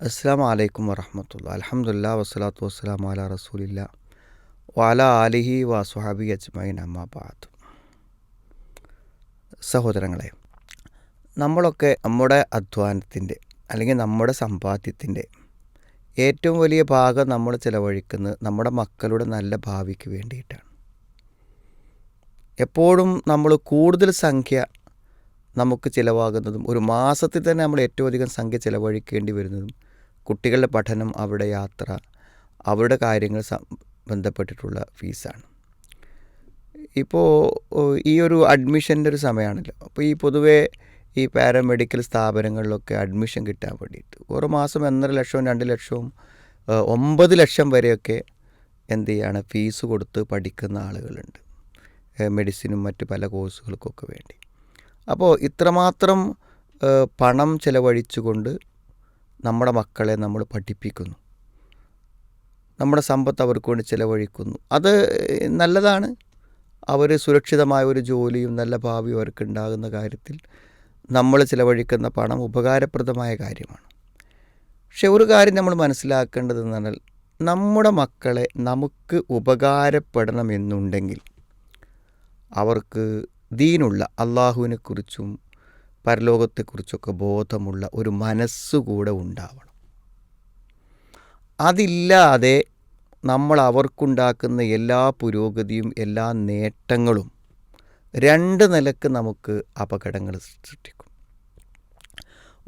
അസ്സാം വലൈക്കും വറഹമത്തുള്ള അലഹമുല്ല വസ്സലാത്തു വസ്സലാം അല റസൂലില്ല വാല അലിഹി വാസുഹാബി അജ്മൈൻ അമ്മാബാദ് സഹോദരങ്ങളെ നമ്മളൊക്കെ നമ്മുടെ അധ്വാനത്തിന്റെ അല്ലെങ്കിൽ നമ്മുടെ സമ്പാദ്യത്തിന്റെ ഏറ്റവും വലിയ ഭാഗം നമ്മൾ ചിലവഴിക്കുന്നത് നമ്മുടെ മക്കളുടെ നല്ല ഭാവിക്ക് വേണ്ടിയിട്ടാണ്. എപ്പോഴും നമ്മൾ കൂടുതൽ സംഖ്യ നമുക്ക് ചിലവാകുന്നതും ഒരു മാസത്തിൽ തന്നെ നമ്മൾ ഏറ്റവും അധികം സംഖ്യ ചിലവഴിക്കേണ്ടി വരുന്നതും കുട്ടികളുടെ പഠനം അവരുടെ യാത്ര അവരുടെ കാര്യങ്ങൾ ബന്ധപ്പെട്ടിട്ടുള്ള ഫീസാണ്. ഇപ്പോൾ ഈ ഒരു അഡ്മിഷന്റെ ഒരു സമയമാണല്ലോ അപ്പോൾ ഈ പൊതുവേ ഈ പാരാമെഡിക്കൽ സ്ഥാപനങ്ങളിലൊക്കെ അഡ്മിഷൻ കിട്ടാൻ വേണ്ടിയിട്ട് ഓരോ മാസം ഒന്നര ലക്ഷവും രണ്ട് ലക്ഷവും ഒമ്പത് ലക്ഷം വരെയൊക്കെ എന്ത് ചെയ്യാണ് ഫീസ് കൊടുത്ത് പഠിക്കുന്ന ആളുകളുണ്ട്. മെഡിസിനും മറ്റ് പല കോഴ്സുകൾക്കൊക്കെ വേണ്ടി. അപ്പോൾ ഇത്രമാത്രം പണം ചെലവഴിച്ചുകൊണ്ട് നമ്മുടെ മക്കളെ നമ്മൾ പഠിപ്പിക്കുന്നു. നമ്മുടെ സമ്പത്ത് അവർക്ക് വേണ്ടി ചിലവഴിക്കുന്നു. അത് നല്ലതാണ്. അവർ സുരക്ഷിതമായ ഒരു ജോലിയും നല്ല ഭാവിയും അവർക്ക് ഉണ്ടാകുന്ന കാര്യത്തിൽ നമ്മൾ ചിലവഴിക്കുന്ന പണം ഉപകാരപ്രദമായ കാര്യമാണ്. പക്ഷെ ഒരു കാര്യം നമ്മൾ മനസ്സിലാക്കേണ്ടതെന്ന് പറഞ്ഞാൽ നമ്മുടെ മക്കളെ നമുക്ക് ഉപകാരപ്പെടണമെന്നുണ്ടെങ്കിൽ അവർക്ക് ദീനുള്ള അള്ളാഹുവിനെക്കുറിച്ചും പരലോകത്തെക്കുറിച്ചൊക്കെ ബോധമുള്ള ഒരു മനസ്സുകൂടെ ഉണ്ടാവണം. അതില്ലാതെ നമ്മൾ അവർക്കുണ്ടാക്കുന്ന എല്ലാ പുരോഗതിയും എല്ലാ നേട്ടങ്ങളും രണ്ട് നിലയ്ക്ക് നമുക്ക് അപകടങ്ങൾ സൃഷ്ടിക്കും.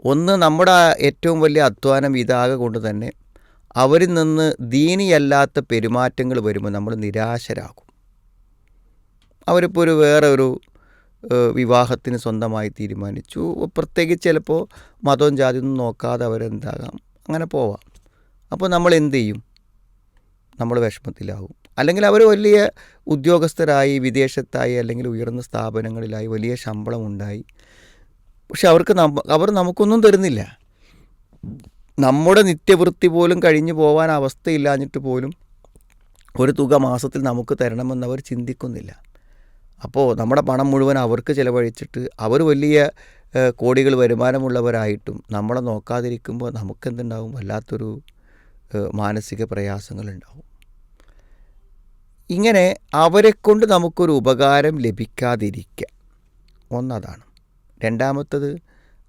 ഒന്ന് നമ്മുടെ ഏറ്റവും വലിയ അധ്വാനം ഇതാകെ കൊണ്ട് തന്നെ അവരിൽ നിന്ന് ദീനിയല്ലാത്ത പെരുമാറ്റങ്ങൾ വരുമ്പോൾ നമ്മൾ നിരാശരാകും. അവരിപ്പോൾ ഒരു വേറെ ഒരു വിവാഹത്തിന് സ്വന്തമായി തീരുമാനിച്ചു. പ്രത്യേകിച്ച് ചിലപ്പോൾ മതവും ജാതിയൊന്നും നോക്കാതെ അവരെന്താകാം? അങ്ങനെ പോവാം. അപ്പോൾ നമ്മൾ എന്ത് ചെയ്യും? നമ്മൾ വിഷമത്തിലാവും. അല്ലെങ്കിൽ അവർ വലിയ ഉദ്യോഗസ്ഥരായി വിദേശത്തായി അല്ലെങ്കിൽ ഉയർന്ന സ്ഥാപനങ്ങളിലായി വലിയ ശമ്പളം ഉണ്ടായി. പക്ഷെ അവർക്ക് അവർ നമുക്കൊന്നും തരുന്നില്ല. നമ്മുടെ നിത്യവൃത്തി പോലും കഴിഞ്ഞു പോകാൻ അവസ്ഥയില്ലാഞ്ഞിട്ട് പോലും ഒരു തുക മാസത്തിൽ നമുക്ക് തരണമെന്ന് അവർ ചിന്തിക്കുന്നില്ല. അപ്പോൾ നമ്മുടെ പണം മുഴുവൻ അവർക്ക് ചിലവഴിച്ചിട്ട് അവർ വലിയ കോടികൾ വരുമാനമുള്ളവരായിട്ടും നമ്മളെ നോക്കാതിരിക്കുമ്പോൾ നമുക്കെന്തുണ്ടാവും? വല്ലാത്തൊരു മാനസിക പ്രയാസങ്ങളുണ്ടാവും. ഇങ്ങനെ അവരെക്കൊണ്ട് നമുക്കൊരു ഉപകാരം ലഭിക്കാതിരിക്കുക ഒന്നതാണ്. രണ്ടാമത്തത്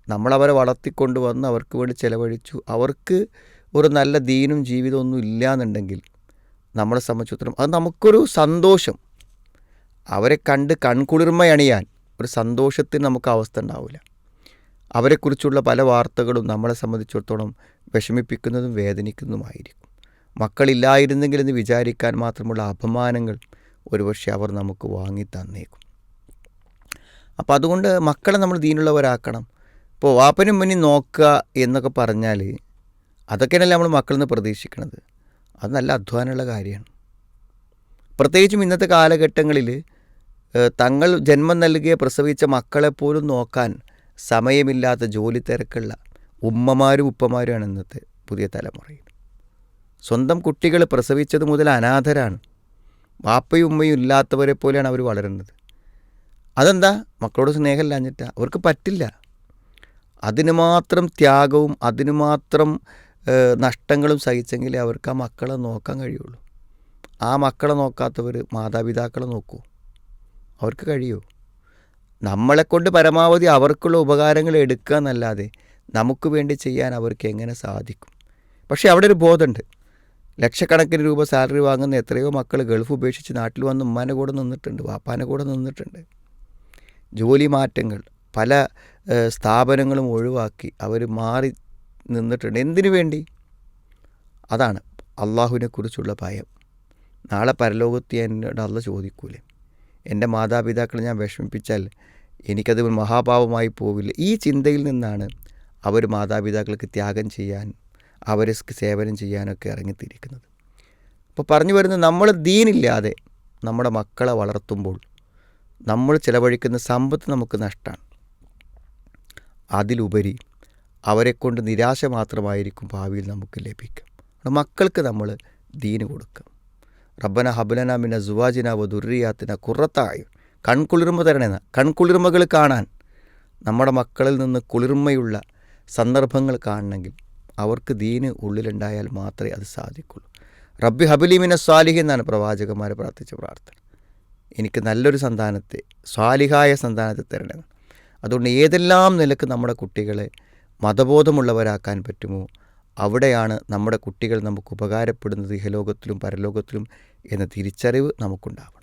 നമ്മളവരെ വളർത്തിക്കൊണ്ട് വന്ന് അവർക്ക് വേണ്ടി ചിലവഴിച്ചു. അവർക്ക് ഒരു നല്ല ദീനും ജീവിതമൊന്നും ഇല്ല എന്നുണ്ടെങ്കിൽ നമ്മളെ സംബന്ധിച്ചിടത്തോളം അത് നമുക്കൊരു സന്തോഷം. അവരെ കണ്ട് കൺകുളിർമയണിയാൻ ഒരു സന്തോഷത്തിന് നമുക്ക് അവസ്ഥ ഉണ്ടാവില്ല. അവരെക്കുറിച്ചുള്ള പല വാർത്തകളും നമ്മളെ സംബന്ധിച്ചിടത്തോളം വിഷമിപ്പിക്കുന്നതും വേദനിക്കുന്നതുമായിരിക്കും. മക്കളില്ലായിരുന്നെങ്കിൽ എന്ന് വിചാരിക്കാൻ മാത്രമുള്ള അപമാനങ്ങൾ ഒരുപക്ഷെ അവർ നമുക്ക് വാങ്ങി തന്നേക്കും. അപ്പോൾ അതുകൊണ്ട് മക്കളെ നമ്മൾ ദീനുള്ളവരാക്കണം. ഇപ്പോൾ വാപ്പനും മുന്നിൽ നോക്കുക എന്നൊക്കെ പറഞ്ഞാൽ അതൊക്കെയാണല്ലേ നമ്മൾ മക്കളിൽ നിന്ന് പ്രതീക്ഷിക്കുന്നത് അത് നല്ല അധ്വാനമുള്ള കാര്യമാണ്. പ്രത്യേകിച്ചും ഇന്നത്തെ കാലഘട്ടങ്ങളിൽ തങ്ങൾ ജന്മം നൽകിയ പ്രസവിച്ച മക്കളെപ്പോലും നോക്കാൻ സമയമില്ലാത്ത ജോലി തിരക്കുള്ള ഉമ്മമാരും ഉപ്പമാരുമാണ് ഇന്നത്തെ പുതിയ തലമുറയിൽ. സ്വന്തം കുട്ടികൾ പ്രസവിച്ചത് മുതൽ അനാഥരാണ്. വാപ്പയും ഉമ്മയും ഇല്ലാത്തവരെ പോലെയാണ് അവർ വളരുന്നത്. അതെന്താ? മക്കളോട് സ്നേഹമില്ലാഞ്ഞിട്ടാ? അവർക്ക് പറ്റില്ല. അതിന് മാത്രം ത്യാഗവും അതിന് മാത്രം നഷ്ടങ്ങളും സഹിച്ചെങ്കിലേ അവർക്ക് ആ മക്കളെ നോക്കാൻ കഴിയുള്ളൂ. ആ മക്കളെ നോക്കാത്തവർ മാതാപിതാക്കളെ നോക്കൂ. അവർക്ക് കഴിയുമോ നമ്മളെക്കൊണ്ട് പരമാവധി അവർക്കുള്ള ഉപകാരങ്ങൾ എടുക്കുക എന്നല്ലാതെ നമുക്ക് വേണ്ടി ചെയ്യാൻ അവർക്ക് എങ്ങനെ സാധിക്കും? പക്ഷേ അവിടെ ഒരു ബോധമുണ്ട്. ലക്ഷക്കണക്കിന് രൂപ സാലറി വാങ്ങുന്ന എത്രയോ മക്കൾ ഗൾഫ് ഉപേക്ഷിച്ച് നാട്ടിൽ വന്ന് ഉമ്മാന്റെ കൂടെ നിന്നിട്ടുണ്ട് വാപ്പാന്റെ കൂടെ നിന്നിട്ടുണ്ട്. ജോലി മാറ്റങ്ങൾ പല സ്ഥാപനങ്ങളും ഒഴിവാക്കി അവർ മാറി നിന്നിട്ടുണ്ട്. എന്തിനു വേണ്ടി? അതാണ് അള്ളാഹുവിനെക്കുറിച്ചുള്ള ഭയം. നാളെ പരലോകത്ത് എന്നോട് അള്ള ചോദിക്കൂലേ? എന്റെ മാതാപിതാക്കളെ ഞാൻ വിഷമിപ്പിച്ചാൽ എനിക്കത് മഹാപാപമായി പോവില്ല. ഈ ചിന്തയിൽ നിന്നാണ് അവർ മാതാപിതാക്കൾക്ക് ത്യാഗം ചെയ്യാൻ അവരെ സേവനം ചെയ്യാനൊക്കെ ഇറങ്ങിത്തിരിക്കുന്നത്. അപ്പോൾ പറഞ്ഞു വരുന്നത് നമ്മൾ ദീനില്ലാതെ നമ്മുടെ മക്കളെ വളർത്തുമ്പോൾ നമ്മൾ ചിലവഴിക്കുന്ന സമ്പത്ത് നമുക്ക് നഷ്ടമാണ് അതിലുപരി അവരെക്കൊണ്ട് നിരാശ മാത്രമായിരിക്കും ഭാവിയിൽ നമുക്ക് ലഭിക്കും മക്കൾക്ക് നമ്മൾ ദീന് കൊടുക്കുക. റബ്ബന ഹബലന മിന സുവാജിന വ ദുർറിയാത്തിന കുറത്തായും കൺകുളിർമ തരണേന്ന് കൺകുളിർമകൾ കാണാൻ നമ്മുടെ മക്കളിൽ നിന്ന് കുളിർമയുള്ള സന്ദർഭങ്ങൾ കാണണമെങ്കിൽ അവർക്ക് ദീന് ഉള്ളിലുണ്ടായാൽ മാത്രമേ അത് സാധിക്കുള്ളൂ. റബ്ബി ഹബിലിമിനെ സ്വാലിഹി എന്നാണ് പ്രവാചകന്മാർ പ്രാർത്ഥിച്ച പ്രാർത്ഥന. എനിക്ക് നല്ലൊരു സന്താനത്തെ സ്വാലിഹായ സന്താനത്തെ തരണം. അതുകൊണ്ട് ഏതെല്ലാം നിലയ്ക്ക് നമ്മുടെ കുട്ടികളെ മതബോധമുള്ളവരാക്കാൻ പറ്റുമോ അവിടെയാണ് നമ്മുടെ കുട്ടികൾ നമുക്ക് ഉപകാരപ്പെടുന്നത് ഇഹലോകത്തിലും പരലോകത്തിലും എന്ന തിരിച്ചറിവ് നമുക്കുണ്ടാവണം.